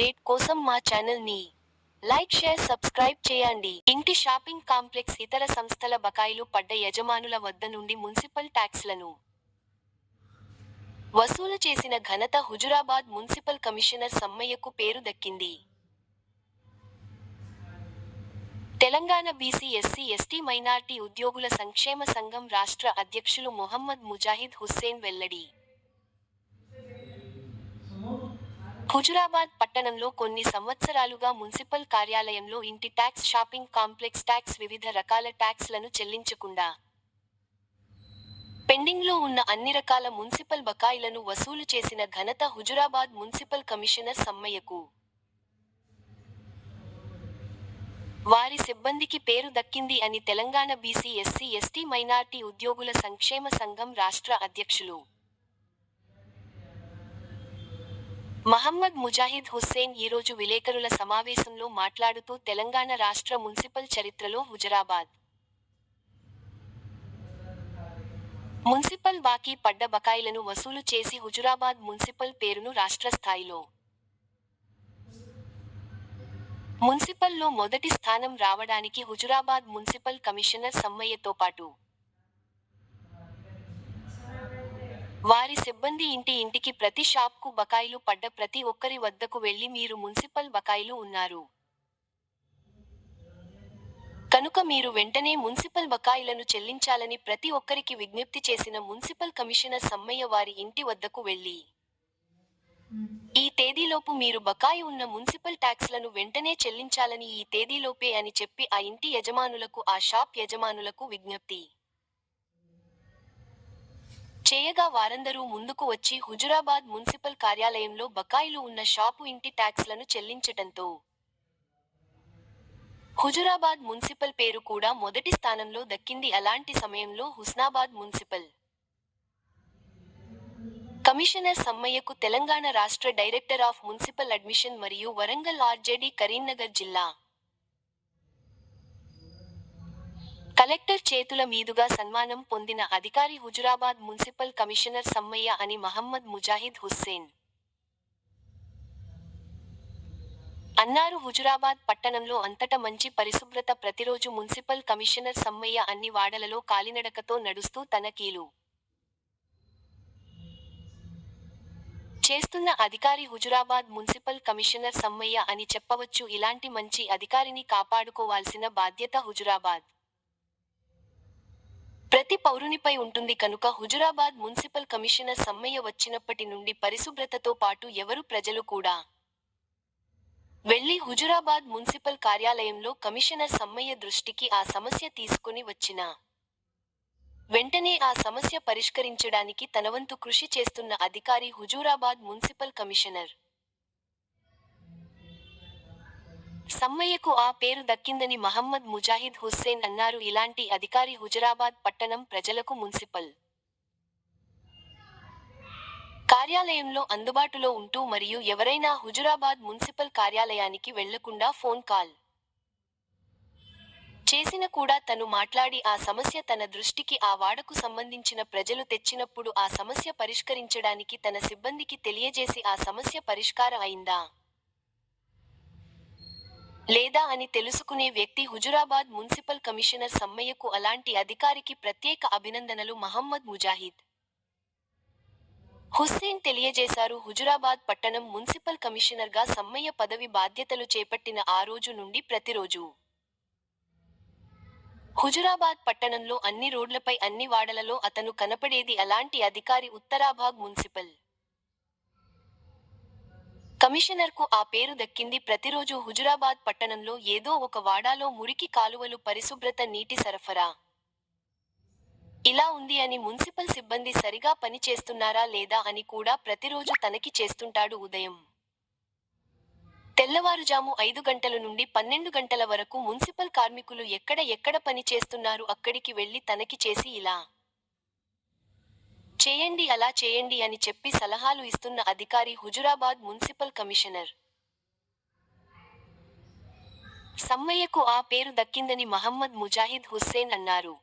Update కోసం మా ఛానల్ని లైక్ షేర్ సబ్స్క్రైబ్ చేయండి. ఇంటి షాపింగ్ కాంప్లెక్స్ ఇతర సంస్థల బకాయిలు పడ్డ యజమానుల వద్ద నుండి మున్సిపల్ ట్యాక్స్లను వసూలు చేసిన ఘనత హుజురాబాద్ మున్సిపల్ కమిషనర్ సమ్మయ్యకు పేరు దక్కింది. Telangana BC SC ST minority ఉద్యోగుల సంక్షేమ సంఘం రాష్ట్ర అధ్యక్షులు మొహమ్మద్ ముజాహిద్ హుస్సేన్ వెల్లడి. హుజురాబాద్ పట్టణంలో కొన్ని సంవత్సరాలుగా మున్సిపల్ కార్యాలయంలో ఇంటి ట్యాక్స్ షాపింగ్ కాంప్లెక్స్ ట్యాక్స్ వివిధ రకాల ట్యాక్స్లను చెల్లించకుండా పెండింగ్లో ఉన్న అన్ని రకాల మున్సిపల్ బకాయిలను వసూలు చేసిన ఘనత హుజురాబాద్ మున్సిపల్ కమిషనర్ సమ్మయ్యకు. వారి సిబ్బందికి పేరు దక్కింది అని Telangana BC SC ST minority ఉద్యోగుల సంక్షేమ సంఘం రాష్ట్ర అధ్యక్షులు మహమ్మద్ ముజాహిద్ హుస్సేన్ ఈరోజు విలేకరుల సమావేశంలో మాట్లాడుతూ తెలంగాణ రాష్ట్ర మున్సిపల్ చరిత్రలో హుజరాబాద్. మున్సిపల్ బాకీ పడ్డ బకాయిలను వసూలు చేసి హుజురాబాద్ మున్సిపల్ పేరును రాష్ట్ర స్థాయిలో. మున్సిపల్లో మొదటి స్థానం రావడానికి హుజురాబాద్ మున్సిపల్ కమిషనర్ సమ్మయ్యతో పాటు వారి సిబ్బంది ఇంటి ఇంటికి ప్రతి షాప్కు బకాయిలు పడ్డ ప్రతి ఒక్కరి వద్దకు వెళ్ళి మీరు మున్సిపల్ బకాయిలు ఉన్నారు. కనుక మీరు వెంటనే మున్సిపల్ బకాయిలను చెల్లించాలని ప్రతి ఒక్కరికి విజ్ఞప్తి చేసిన మున్సిపల్ కమిషనర్ సమ్మయ్య వారి ఇంటి వద్దకు వెళ్ళి ఈ తేదీలోపు మీరు బకాయి ఉన్న మున్సిపల్ ట్యాక్స్లను వెంటనే చెల్లించాలని ఈ తేదీలోపే అని చెప్పి ఆ ఇంటి యజమానులకు ఆ షాప్ యజమానులకు విజ్ఞప్తి. చేయగా వారందరూ ముందుకు వచ్చి హుజురాబాద్ మున్సిపల్ కార్యాలయంలో బకాయిలు ఉన్న షాపు ఇంటి ట్యాక్స్లను చెల్లించటంతో హుజురాబాద్ మున్సిపల్ పేరు కూడా మొదటి స్థానంలో దక్కింది. అలాంటి సమయంలో హుస్నాబాద్ మున్సిపల్ కమిషనర్ సమ్మయ్యకు తెలంగాణ రాష్ట్ర డైరెక్టర్ ఆఫ్ మున్సిపల్ అడ్మిషన్ మరియు వరంగల్ ఆర్జేడీ కరీంనగర్ జిల్లా కలెక్టర్ చేతుల మీదుగా సన్మానం పొందిన అధికారి హుజురాబాద్ మున్సిపల్ కమిషనర్ సమ్మయ్య అని మహమ్మద్ ముజాహిద్ హుస్సేన్. అన్నారు హుజురాబాద్ పట్టణంలో అంతట మంచి పరిశుభ్రత ప్రతిరోజు మున్సిపల్ కమిషనర్ సమ్మయ్య అన్ని వాడలలో కాలినడకతో నడుస్తూ తన కీలు చేస్తున్న అధికారి హుజురాబాద్ మున్సిపల్ కమిషనర్ సమ్మయ్య అని చెప్పవచ్చు ఇలాంటి మంచి అధికారిని కాపాడుకోవాల్సిన బాధ్యత హుజురాబాద్. ప్రతి పౌరునిపై ఉంటుంది కనుక హుజురాబాద్ మున్సిపల్ కమిషనర్ సమ్మయ్య వచ్చినప్పటి నుండి పరిశుభ్రతతో పాటు ఎవరు ప్రజలు కూడా. వెళ్ళి హుజురాబాద్ మున్సిపల్ కార్యాలయంలో కమిషనర్ సమ్మయ్య దృష్టికి ఆ సమస్య తీసుకుని వచ్చిన. వెంటనే ఆ సమస్య పరిష్కరించడానికి తనవంతు కృషి చేస్తున్న అధికారి హుజూరాబాద్ మున్సిపల్ కమిషనర్. సమ్మయ్యకు ఆ పేరు దక్కిందని మహమ్మద్ ముజాహిద్ హుస్సేన్ అన్నారు. ఇలాంటి అధికారి హుజరాబాద్ పట్టణం ప్రజలకు మున్సిపల్ కార్యాలయంలో అందుబాటులో ఉంటూ మరియు ఎవరైనా హుజురాబాద్ మున్సిపల్ కార్యాలయానికి వెళ్ళకుండా ఫోన్ కాల్ చేసిన కూడా తను మాట్లాడి ఆ సమస్య తన దృష్టికి ఆ వాడకు సంబంధించిన ప్రజలు తెచ్చినప్పుడు ఆ సమస్య పరిష్కరించడానికి తన సిబ్బందికి తెలియజేసి ఆ సమస్య పరిష్కారం అయిందా? లేదా అని తెలుసుకునే వ్యక్తి హుజురాబాద్ మున్సిపల్ కమిషనర్ సమ్మయ్యకు అలాంటి అధికారికి ప్రత్యేక అభినందనలు మహమ్మద్ ముజాహిద్. హుస్సేన్ తెలియజేశారు హుజురాబాద్ పట్టణం మున్సిపల్ కమిషనర్గా సమ్మయ్య పదవి బాధ్యతలు చేపట్టిన ఆ రోజు నుండి ప్రతిరోజు. హుజురాబాద్ పట్టణంలో అన్ని రోడ్లపై అన్ని వాడలలో అతను కనపడేది అలాంటి అధికారి ఉత్తరాభాగ్ మున్సిపల్. కమిషనర్కు ఆ పేరు దక్కింది. ప్రతిరోజు హుజురాబాద్ పట్టణంలో ఏదో ఒక వాడాలో మురికి కాలువలు పరిశుభ్రత నీటి సరఫరా. ఇలా ఉంది అని మున్సిపల్ సిబ్బంది సరిగా పని చేస్తున్నారా లేదా అని కూడా ప్రతిరోజు తనకి చేస్తుంటాడు ఉదయం. తెల్లవారుజాము ఐదు గంటల నుండి పన్నెండు గంటల వరకు మున్సిపల్ కార్మికులు ఎక్కడ ఎక్కడ పని చేస్తున్నారు అక్కడికి వెళ్ళి తనకి చేసి ఇలా చేయండి అలా చేయండి అని చెప్పి సలహాలు ఇస్తున్న అధికారి హుజురాబాద్ మున్సిపల్ కమిషనర్. సమ్మయ్యకు ఆ పేరు దక్కిందని మహమ్మద్ ముజాహిద్ హుస్సేన్ అన్నారు.